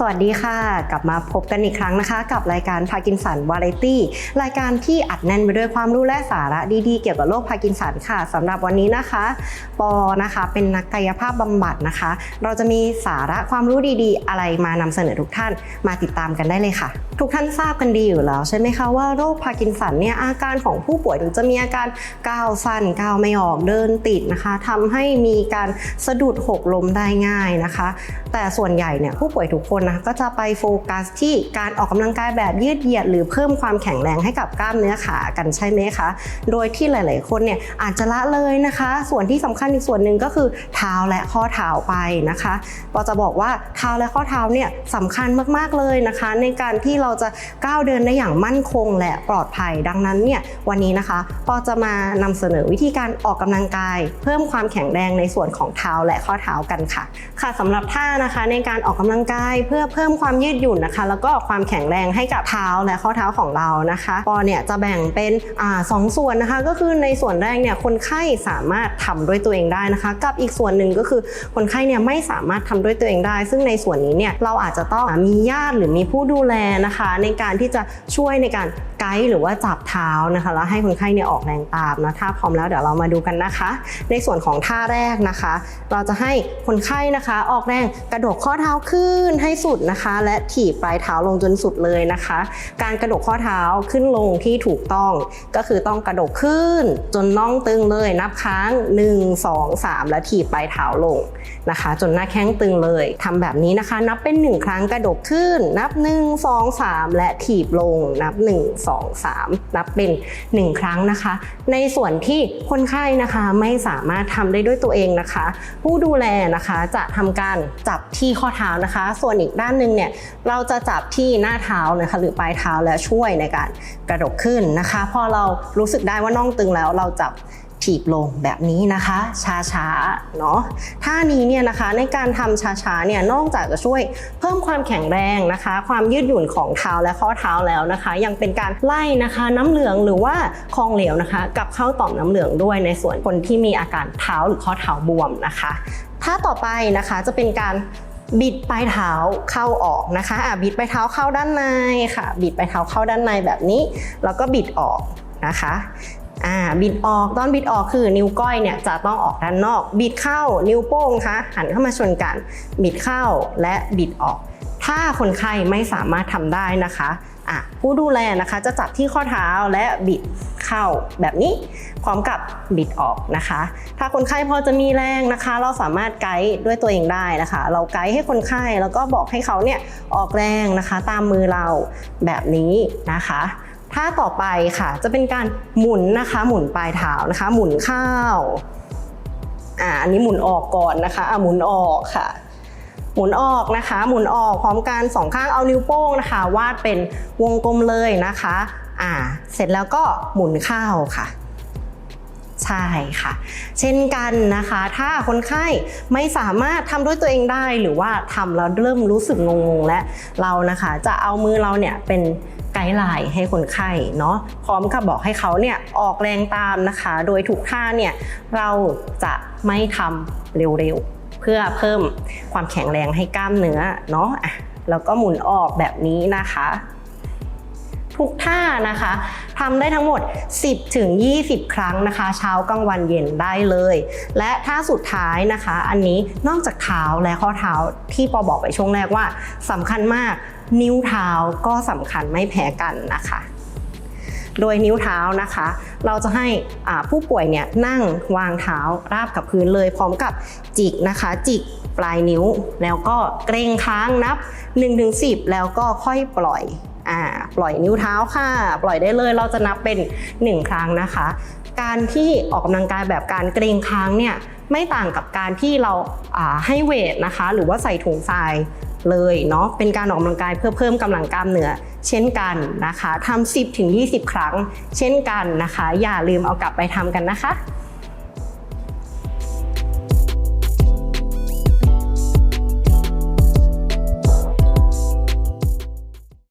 สวัสดีค่ะ กลับมาพบกันอีกครั้งนะคะ กับรายการพากินสันวาไรตี้รายการที่อัดแน่นไปด้วยความรู้และสาระดีๆ เกี่ยวกับโรคพาร์กินสันค่ะสำหรับวันนี้นะคะ ปอนะคะเป็นนักกายภาพบำบัดนะคะ เราจะมีสาระความรู้ดีๆ อะไรมานำเสนอทุกท่านมาติดตามกันได้เลยค่ะ ทุกท่านทราบกันดีอยู่แล้วใช่ไหมคะว่าโรคพาร์กินสันเนี่ยอาการของผู้ป่วยจะมีอาการก้าวสั้นก้าวไม่ออกเดินติดนะคะทำให้มีการสะดุดหกล้มได้ง่ายนะคะ แต่ส่วนใหญ่เนี่ยผู้ป่วยทุกคนนะก็จะไปโฟกัสที่การออกกำลังกายแบบยืดเหยียด หรือเพิ่มความแข็งแรงให้กับกล้ามเนื้อขากันใช่ไหมคะ โดยที่หลาย ๆ คนเนี่ยอาจจะละเลยนะคะ ส่วนที่สำคัญอีกส่วนหนึ่งก็คือเท้าและข้อเท้าไปนะคะปอจะบอกว่าเท้าและข้อเท้าเนี่ยสำคัญมาก ๆ เลยนะคะ ในการที่เราจะก้าวเดินได้อย่างมั่นคงและปลอดภัยดังนั้นเนี่ยวันนี้นะคะปอจะมานำเสนอวิธีการออกกำลังกาย เพิ่มความแข็งแรงในส่วนของเท้าและข้อเท้ากันค่ะ ค่ะสำหรับท่านะคะในการออกกำลังกายเพื่อเพิ่มความยืดหยุ่นนะคะ แล้วก็ความแข็งแรงให้กับเท้าและข้อเท้าของเรานะคะปอเนี่ยจะแบ่งเป็นอสองส่วนนะคะ ก็คือในส่วนแรกเนี่ยคนไข้สามารถทำด้วยตัวเองได้นะคะ กับอีกส่วนหนึ่งก็คือคนไข้เนี่ยไม่สามารถทำด้วยตัวเองได้ ซึ่งในส่วนนี้เนี่ยเราอาจจะต้องมีญาติหรือมีผู้ดูแลนะคะ ในการที่จะช่วยในการไกด์หรือว่าจับเท้านะคะแล้วให้คนไข้เนี่ยออกแรงตามนะถ้าพร้อมแล้วเดี๋ยวเรามาดูกันนะคะ ในส่วนของท่าแรกนะคะ เราจะให้คนไข้นะคะ ออกแรงกระดกข้อเท้าขึ้นให้สุดนะคะ และถีบปลายเท้าลงจนสุดเลยนะคะ การกระดกข้อเท้าขึ้นลงที่ถูกต้อง ก็คือต้องกระดกขึ้นจนน่องตึงเลยนับครั้ง1 2 3 แล้วถีบปลายเท้าลงนะคะ จนหน้าแข้งตึงเลยทำแบบนี้นะคะ นับเป็น 1 ครั้งกระดกขึ้น นับ 1 2 3 และถีบลงนับ 1 2 3 นับเป็น 1 ครั้งนะคะ ในส่วนที่คนไข้นะคะไม่สามารถทำได้ด้วยตัวเองนะคะ ผู้ดูแลนะคะจะทำการจับที่ข้อเท้านะคะ ส่วนอีกด้านหนึ่งเนี่ยเราจะจับที่หน้าเท้านะคะหรือปลายเท้าและช่วยในการกระดกขึ้นนะคะ พอเรารู้สึกได้ว่าน่องตึงแล้วเราจับ ถีบลงแบบนี้นะคะช้าๆเนาะท่านี้เนี่ยนะคะในการทำช้าๆเนี่ยนอกจากจะช่วยเพิ่มความแข็งแรงนะคะ ความยืดหยุ่นของเท้าและข้อเท้าแล้วนะคะ ยังเป็นการไล่นะคะน้ำเหลืองหรือว่าของเหลวนะคะกับเข้าต่อมน้ำเหลืองด้วยในส่วนคนที่มีอาการเท้าหรือข้อเท้าบวมนะคะท่าต่อไปนะคะจะเป็นการบิดปลายเท้าเข้าออกนะคะอะบิดปลายเท้าเข้าด้านในค่ะ บิดปลายเท้าเข้าด้านในแบบนี้ แล้วก็บิดออกนะคะ อ่าบิดออกตอนบิดออกคือนิ้วก้อยเนี่ยจะต้องออกด้านนอก บิดเข้านิ้วโป้งคะหันเข้ามาชนกัน บิดเข้าและบิดออก ถ้าคนไข้ไม่สามารถทำได้นะคะอะผู้ดูแลนะคะจะจับที่ข้อเท้าและบิดเข้าแบบนี้ พร้อมกับบิดออกนะคะ ถ้าคนไข้พอจะมีแรงนะคะ เราสามารถไกด์ด้วยตัวเองได้นะคะ เราไกด์ให้คนไข้แล้วก็บอกให้เขาเนี่ยออกแรงนะคะ ตามมือเราแบบนี้นะคะ ท่าต่อไปค่ะ จะเป็นการหมุนนะคะ หมุนปลายเท้านะคะ หมุนเข้าอ่าอันนี้หมุนออกก่อนนะคะอ่าหมุนออกค่ะ หมุนออกนะคะ หมุนออกพร้อมกันสองข้างเอานิ้วโป้งนะคะ วาดเป็นวงกลมเลยนะคะอ่าเสร็จแล้วก็หมุนเข้าค่ะ ใช่ค่ะ เช่นกันนะคะ ถ้าคนไข้ไม่สามารถทำด้วยตัวเองได้ หรือว่าทำแล้วเริ่มรู้สึกงงๆ และเรานะคะจะเอามือเราเนี่ยเป็นไกด์ไลน์ให้คนไข้เนาะพร้อมกับบอกให้เขาเนี่ยออกแรงตามนะคะ โดยทุกท่าเนี่ยเราจะไม่ทำเร็วๆ เพื่อเพิ่มความแข็งแรงให้กล้ามเนื้อเนาะแล้วก็หมุนออกแบบนี้นะคะ ทุกท่านะคะทำได้ทั้งหมด 10ถึง20 ครั้งนะคะ เช้ากลางวันเย็นได้เลย และท่าสุดท้ายนะคะ อันนี้นอกจากเท้าและข้อเท้าที่ปอบอกไปช่วงแรกว่าสำคัญมาก นิ้วเท้าก็สำคัญไม่แพ้กันนะคะโดยนิ้วเท้านะคะ เราจะให้ผู้ป่วยเนี่ยนั่งวางเท้าราบกับพื้นเลย พร้อมกับจิกนะคะ จิกปลายนิ้ว แล้วก็เกรงค้างนับ 1-10 แล้วก็ค่อยปล่อย อ่าปล่อยนิ้วเท้าค่ะ ปล่อยได้เลยเราจะนับเป็น 1 ครั้งนะคะ การที่ออกกำลังกายแบบการเกรงค้างเนี่ยไม่ต่างกับการที่เราาให้เวทนะคะ หรือว่าใส่ถุงทรายเลยเนาะเป็นการออกกำลังกายเพื่อเพิ่มกำลังกล้ามเนื้อเช่นกันนะคะทำ10ถึง20 ครั้ง เช่นกันนะคะ อย่าลืมเอากลับไปทำกันนะคะ